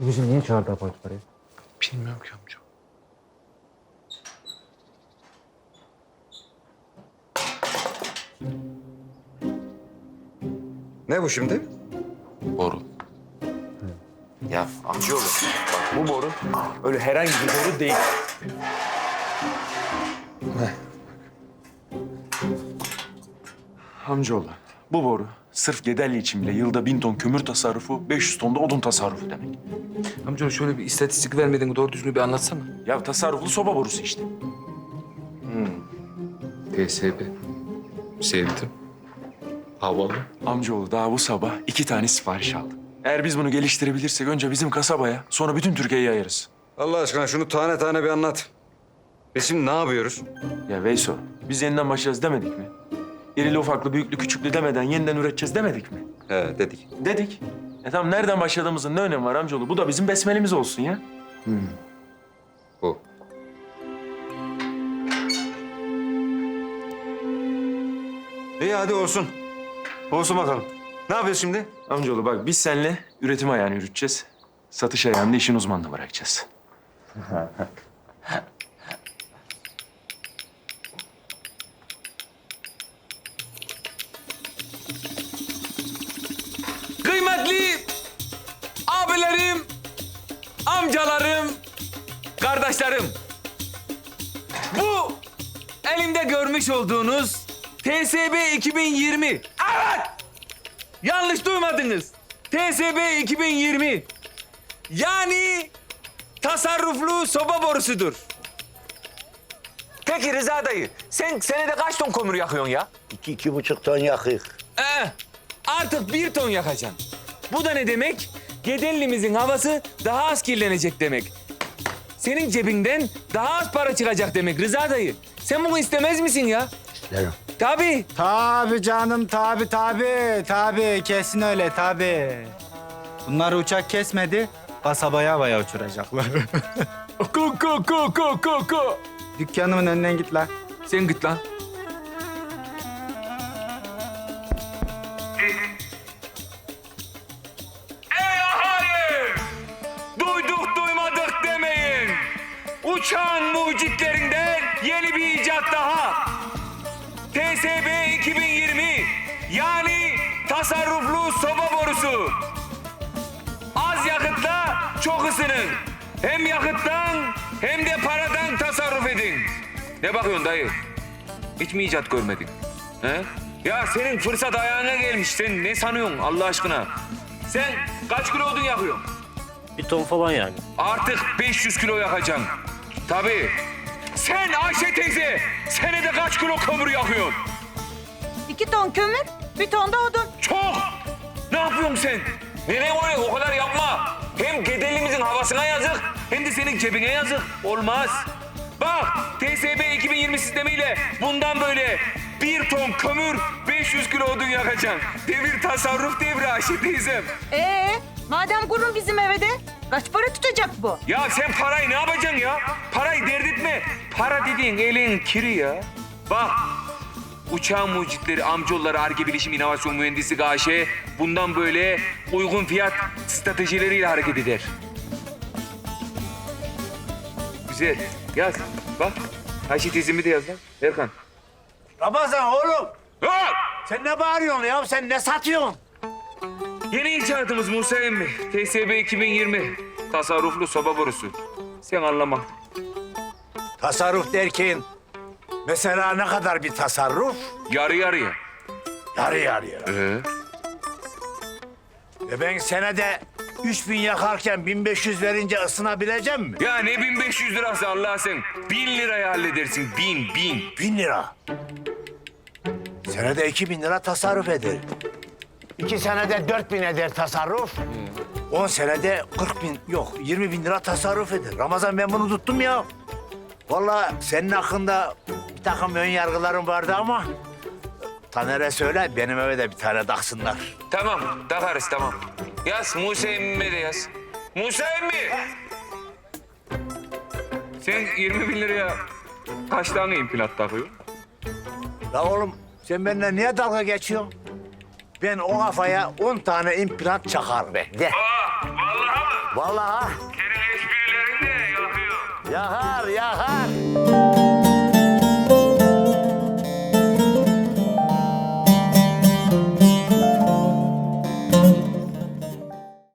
Bizi niye çağırdı apar topar ya? Bilmiyorum ki amca. Ne bu şimdi? Boru. Ya amcaoğlu bak bu boru öyle herhangi bir boru değil. Amcaoğlu bu boru sırf Gederli için bile yılda bin ton kömür tasarrufu, 500 ton da odun tasarrufu demek. Amca şöyle bir istatistik vermedin doğru düzgün bir anlatsana. Ya tasarruflu soba borusu işte. TSB. Sevdim. Havalı. Amcaoğlu daha bu sabah iki tane sipariş aldı. Eğer biz bunu geliştirebilirsek önce bizim kasabaya sonra bütün Türkiye'ye yayarız. Allah aşkına şunu tane tane bir anlat. Biz şimdi ne yapıyoruz? Ya Veyso, biz yeniden başlayacağız demedik mi? İrili ufaklı, büyüklü, küçüklü demeden yeniden üreteceğiz demedik mi? He dedik. Dedik. E tamam nereden başladığımızın ne önemi var amcaoğlu? Bu da bizim besmelemiz olsun ya. Bu. İyi hadi olsun. Olsun bakalım. Ne yapıyoruz şimdi? Amcaoğlu bak biz seninle üretim ayağını yürüteceğiz. Satış ayağını da işin uzmanına bırakacağız. amcalarım, kardeşlerim. Bu elimde görmüş olduğunuz TSB 2020. Evet! Yanlış duymadınız. TSB 2020. Yani tasarruflu soba borusudur. Peki Rıza dayı, sen senede kaç ton kömür yakıyorsun ya? İki, iki buçuk ton yakık. Ee, artık bir ton yakacaksın. Bu da ne demek? Gedellimizin havası daha az kirlenecek demek. Senin cebinden daha az para çıkacak demek Rıza dayı. Sen bunu istemez misin ya? İsterim. Tabii. Tabi canım tabi tabi tabi kesin öyle tabi. Bunlar uçak kesmedi kasabaya havaya uçuracaklar. Ko ko ko ko ko ko. Dükkanımın önünden git lan. Sen git lan. Uçağın mucitlerinden yeni bir icat daha. TSB 2020 yani tasarruflu soba borusu. Az yakıtla çok ısının. Hem yakıttan hem de paradan tasarruf edin. Ne bakıyorsun dayı? Hiç mi icat görmedin? He? Ya senin fırsat ayağına gelmiş. Sen ne sanıyorsun Allah aşkına? Sen kaç kilo odun yakıyorsun? Bir ton falan yani. Artık 500 kilo yakacaksın. Tabii. Sen Ayşe teyze senede kaç kilo kömür yakıyorsun? İki ton kömür, bir ton da odun. Çok! Ne yapıyorsun sen? Nereye oraya o kadar yapma. Hem gedelimizin havasına yazık hem de senin cebine yazık. Olmaz. Bak TSB 2020 sistemiyle bundan böyle bir ton kömür 500 kilo odun yakacaksın. Devir tasarruf devri Ayşe teyzem. Ee, madem kurun bizim evde, kaç para tutacak bu? Ya sen parayı ne yapacaksın ya? Parayı dert etme. Para dediğin elin kiri ya. Bak uçağın mucitleri, amcaoğulları, Arge Bilişim İnovasyon Mühendisi Gaşe bundan böyle uygun fiyat stratejileriyle hareket eder. Güzel. Yaz. Bak. Ayşe teyzemi de yaz lan. Erkan. Ramazan oğlum. Ha! Sen ne bağırıyorsun ya? Sen ne satıyorsun? Yeni icadımız Musa emmi. TSB 2020. Tasarruflu soba borusu. Sen anlama. Tasarruf derken mesela ne kadar bir tasarruf? Yarı yarıya. Yarı yarıya. Ee? E ben senede 3000 yakarken 1500 verince ısınabileceğim mi? Ya ne 1500 lirası Allah sen. Bin liraya halledersin. Bin, bin. 1000 lira. Senede 2000 lira tasarruf eder. İki senede 4000 eder tasarruf. 10 senede 40 bin, yok 20 bin lira tasarruf eder. Ramazan ben bunu tuttum ya. Vallahi senin hakkında bir takım ön yargılarım vardı ama... Taner'e söyle benim eve de bir tane taksınlar. Tamam, takarız tamam. Yaz, Musa emmime de yaz. Musa emmi! Sen 20 bin liraya kaç tane implant takıyorsun? La oğlum sen benimle niye dalga geçiyorsun? Ben o kafaya on tane implant çakar be. De. Aa, vallahi mı? Vallahi. Senin esprilerin de yakıyor. Yakar, yakar.